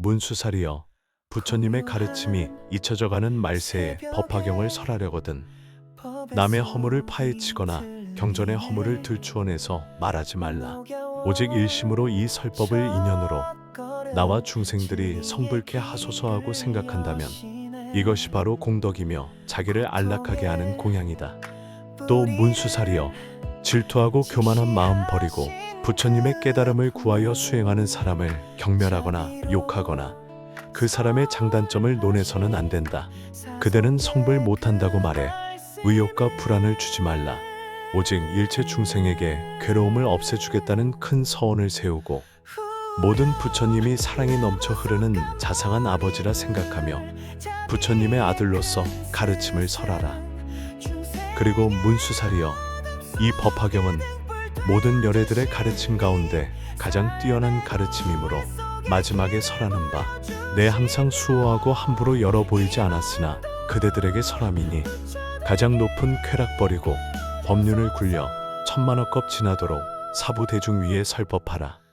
문수살이여 부처님의 가르침이 잊혀져가는 말세에 법화경을 설하려거든. 남의 허물을 파헤치거나 경전의 허물을 들추어내서 말하지 말라. 오직 일심으로 이 설법을 인연으로 나와 중생들이 성불케 하소서하고 생각한다면 이것이 바로 공덕이며 자기를 안락하게 하는 공양이다. 또 문수살이여 질투하고 교만한 마음 버리고 부처님의 깨달음을 구하여 수행하는 사람을 경멸하거나 욕하거나 그 사람의 장단점을 논해서는 안 된다. 그대는 성불 못한다고 말해 의욕과 불안을 주지 말라. 오직 일체 중생에게 괴로움을 없애주겠다는 큰 서원을 세우고 모든 부처님이 사랑이 넘쳐 흐르는 자상한 아버지라 생각하며 부처님의 아들로서 가르침을 설하라. 그리고 문수살이여 이 법화경은 모든 열애들의 가르침 가운데 가장 뛰어난 가르침이므로 마지막에 설하는 바 내 항상 수호하고 함부로 열어 보이지 않았으나 그대들에게 설함이니 가장 높은 쾌락 버리고 법륜을 굴려 천만억 겁 지나도록 사부 대중 위에 설법하라.